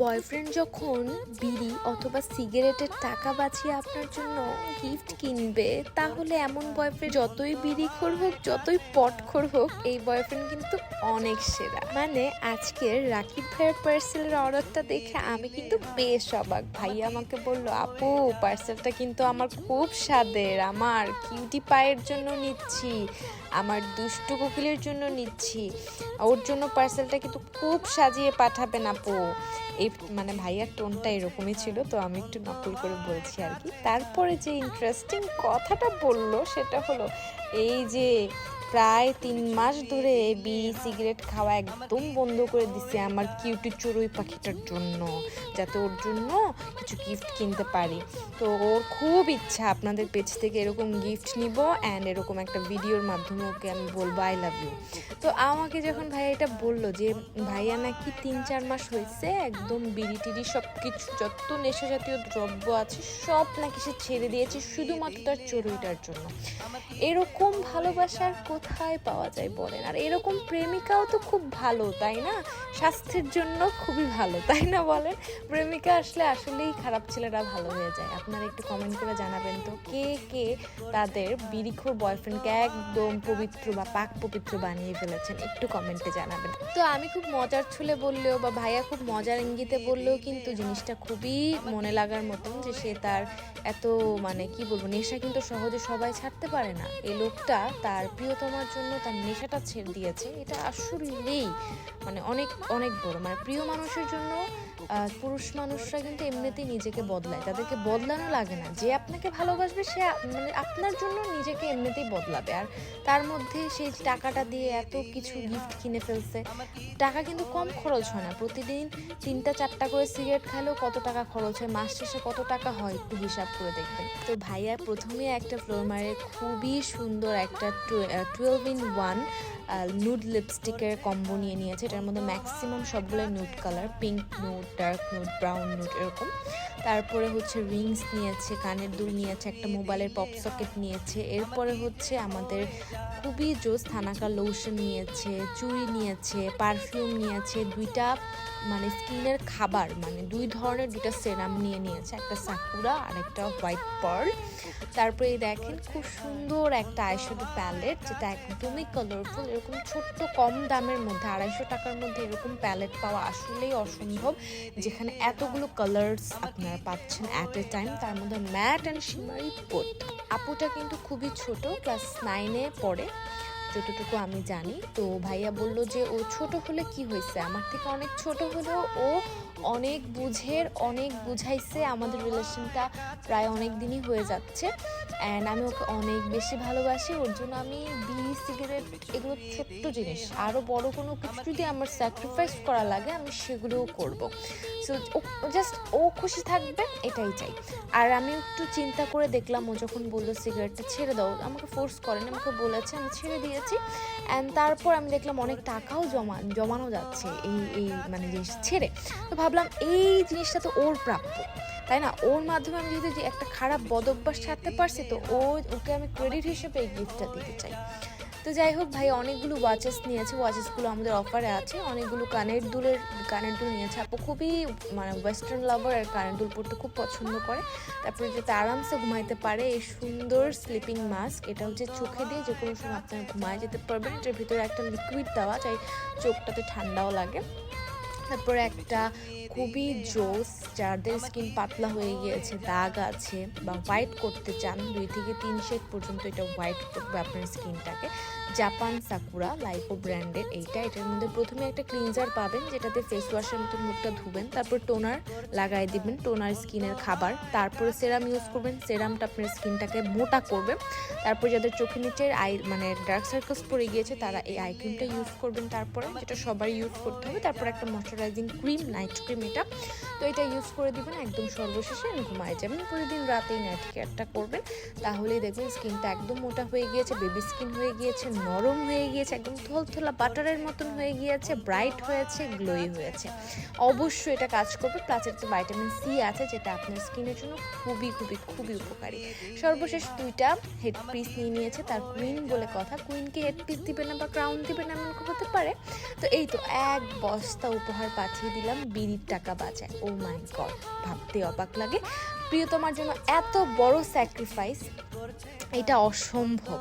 Boyfriend যখন বিড়ি অথবা সিগারেটের টাকা বাঁচিয়ে আপনার জন্য গিফট কিনবে, তাহলে এমন বয়ফ্রেন্ড যতই বিড়িখোর হোক, যতই পট পটখোর হোক, এই বয়ফ্রেন্ড কিন্তু অনেক সেরা। মানে আজকের রাকিব ভাইয়ের পার্সেলের অর্ডারটা দেখে আমি কিন্তু বেশ অবাক। ভাই আমাকে বলল, আপু পার্সেলটা কিন্তু আমার খুব স্বাদের, আমার কিউটি পায়ের জন্য নিচ্ছি, আমার দুষ্টু কোকিলের জন্য নিচ্ছি। ওর জন্য পার্সেলটা কিন্তু খুব সাজিয়ে পাঠাবেন আপু। এই মানে ভাইয়ার টোনটা এরকমই ছিল, তো আমি একটু নকল করে বলছি আর কি। তারপরে যে ইন্টারেস্টিং কথাটা বলল সেটা হলো, এই যে প্রায় তিন মাস ধরে বিড়ি সিগারেট খাওয়া একদম বন্ধ করে দিছে আমার কিউটি চড়ুই পাখিটার জন্য, যাতে ওর জন্য কিছু গিফট কিনতে পারি। তো ওর খুব ইচ্ছা, আপনাদের পেজ থেকে এরকম গিফট নিব অ্যান্ড এরকম একটা ভিডিওর মাধ্যমে ওকে আমি বলব আই লাভ ইউ তো আমাকে যখন ভাইয়া এটা বলল যে, ভাইয়া নাকি তিন চার মাস হয়েছে একদম বিড়ি টিড়ি সব কিছু যত নেশা জাতীয় দ্রব্য আছে, সব নাকি সে ছেড়ে দিয়েছে, শুধুমাত্র তার চড়ুইটার জন্য। এরকম ভালোবাসার কোথায় পাওয়া যায় বলেন। আর এরকম প্রেমিকাও তো খুব ভালো, তাই না? স্বাস্থ্যের জন্য খুবই ভালো, তাই না বলেন? প্রেমিকা আসলে আসলেই খারাপ ছেলেরা ভালো হয়ে যায়। আপনারা একটু কমেন্ট করে জানাবেন তো, কে কে তাদের বিড়িখোর বয়ফ্রেন্ডকে একদম পবিত্র বা পাক পবিত্র বানিয়ে ফেলেছেন, একটু কমেন্টে জানাবেন। তো আমি খুব মজার ছুলে বললেও বা ভাইয়া খুব মজার ইঙ্গিতে বললেও কিন্তু জিনিসটা খুবই মনে লাগার মতন যে সে তার এত মানে কি বলব, নেশা কিন্তু সহজে সবাই ছাড়তে পারে না। এই লোকটা তার প্রিয়তমার জন্য তার নেশাটা ছেড়ে দিয়েছে। এটা আসলেই মানে অনেক অনেক বড়। মানে প্রিয় মানুষের জন্য পুরুষ মানুষরা কিন্তু এমনিতেই নিজেকে বদলায়। তাদেরকে বদলানো লাগে না। যে আপনাকে ভালোবাসবে, সে মানে আপনার জন্য নিজেকে এমনিতেই বদলাবে। আর তার মধ্যে সেই টাকাটা দিয়ে এত কিছু গিফট কিনে ফেলছে। টাকা কিন্তু কম খরচ হয় না। প্রতিদিন তিনটা, চারটা করে সিগারেট খেলেও কত টাকা খরচ হয়? মাস শেষে কত টাকা হয়? একটু হিসাব করে দেখবেন। তো ভাইয়া, প্রথমে একটা ফ্লোর মারে খুবই সুন্দর একটা টুয়েলভ ইন ওয়ান নুড লিপস্টিকের কম্বো নিয়ে নিয়েছে। এটার মধ্যে ম্যাক্সিমাম সবগুলো nude colour pink nude dark nude brown nude এরকম। তারপরে হচ্ছে রিংস নিয়েছে, কানের দুল নিয়েছে, একটা মোবাইলের পপ সকেট নিয়েছে, এরপরে হচ্ছে আমাদের খুবই জোস থানাকা লোশন নিয়েছে, চুড়ি নিয়েছে পারফিউম নিয়েছে, দুইটা মানে স্কিনের খাবার মানে দুই ধরনের দুটা সেরাম নিয়ে নিয়েছে, একটা সাকুরা আর একটা হোয়াইট পার্ল তারপরে এই দেখেন খুব সুন্দর একটা আইশ্যাডো প্যালেট যেটা একদমই কালারফুল এরকম ছোট্ট কম দামের মধ্যে, আড়াইশো টাকার মধ্যে এরকম প্যালেট পাওয়া আসলেই অসম্ভব, যেখানে এতগুলো কালার্স আপনারা পাচ্ছেন অ্যাট এ টাইম তার মধ্যে ম্যাট অ্যান্ড শিমারি পোট। আপুটা কিন্তু খুবই ছোট, ক্লাস নাইনে পড়ে। যতটুকু আমি জানি, তো ভাইয়া বলল যে, ও ছোট হলে কি হয়েছে? আমার থেকে অনেক ছোট হলেও ও অনেক বুঝের, অনেক বুঝাইছে। আমাদের রিলেশনটা প্রায় অনেক দিনই হয়ে যাচ্ছে। অ্যান্ড আমি ওকে অনেক বেশি ভালোবাসি। ওর জন্য আমি বিড়ি, সিগারেট এগুলো ছোট্ট জিনিস। আরও বড় কোনো কিছু যদি আমার স্যাক্রিফাইস করা লাগে, আমি সেগুলোও করব। সো ও জাস্ট ও খুশি থাকবে, এটাই চাই। আর আমি একটু চিন্তা করে দেখলাম, ও যখন বলল, সিগারেটটা ছেড়ে দাও। আমাকে ফোর্স করেন, আমাকে বলেছে, আমি ছেড়ে দিয়েছি। অ্যান্ড তারপর আমি দেখলাম অনেক টাকাও জমা, জমানো যাচ্ছে এই এই মানে জিনিস ছেড়ে। তো ভাবলাম এই জিনিসটা তো ওর প্রাপ্য। তাই না? ওর মাধ্যমে আমি যদি একটা খারাপ বদভ্যাস ছাড়তে পারছি, তো ও, ওকে আমি ক্রেডিট হিসেবে এই গিফটটা দিতে চাই। তো যাই হোক ভাই, অনেকগুলো ওয়াচেস নিয়েছে ওয়াচেসগুলো আমাদের অফারে আছে। অনেকগুলো কানের দুলের, কানের দুল নিয়েছে। আপু খুবই মানে ওয়েস্টার্ন লাভার আর কানের দুল পরতে খুব পছন্দ করে। তারপরে যাতে আরামসে ঘুমাইতে পারে, এই সুন্দর স্লিপিং মাস্ক এটা হচ্ছে চোখে দিয়ে যে কোনো সময় আপনারা ঘুমায় যেতে পারবেন। এটার ভিতরে একটা লিকুইড দেওয়া চাই চোখটাতে ঠান্ডাও লাগে। তারপরে একটা খুবই জোস, যাদের স্কিন পাতলা হয়ে গিয়েছে, দাগ আছে বা হোয়াইট করতে চান, দুই থেকে তিন শেড পর্যন্ত এটা হোয়াইট করবে আপনার স্কিনটাকে। জাপান সাকুরা লাইফো ব্র্যান্ডের এইটা। এটার মধ্যে প্রথমে একটা ক্লিনজার পাবেন, যেটাতে ফেস ওয়াশের মতো মুখটা ধুবেন, তারপর টোনার লাগাই দিবেন টোনার স্কিনের খাবার। তারপরে সেরাম ইউজ করবেন সেরামটা আপনার স্কিনটাকে মোটা করবে। তারপর যাদের চোখের নিচে আই মানে ডার্ক সার্কেলস পড়ে গিয়েছে, তারা এই আই ক্রিমটা ইউজ করবেন তারপরে, যেটা সবারই ইউজ করতে হবে। তারপর একটা ময়শ্চারাইজিং ক্রিম নাইট ক্রিম এটা। তো এটা ইউজ করে দিবেন একদম সর্বশেষে ঘুমায় যাবেন। প্রতিদিন রাতেই নাইট কেয়ারটা করবেন। তাহলেই দেখবেন স্কিনটা একদম মোটা হয়ে গিয়েছে বেবি স্কিন হয়ে গিয়েছে, নরম হয়ে গিয়েছে, একদম থলথলা বাটারের মতন হয়ে গিয়েছে ব্রাইট হয়েছে গ্লোই হয়েছে। অবশ্যই এটা কাজ করবে। প্লাস এতে ভাইটামিন সি আছে, যেটা আপনার স্কিনের জন্য খুবই খুবই খুবই উপকারী। সর্বশেষ দুইটা হেড পিস নিয়ে নিয়েছে তার কুইন বলে কথা। কুইনকে হেড পিস দিবে না বা ক্রাউন দিবে না এমন হতে পারে। তো এই তো এক বস্তা উপহার পাঠিয়ে দিলাম, বিড়ির টাকা বাঁচায় ও মাই গড ভাবতে অবাক লাগে। প্রিয়তমার জন্য এত বড় স্যাক্রিফাইস এটা অসম্ভব।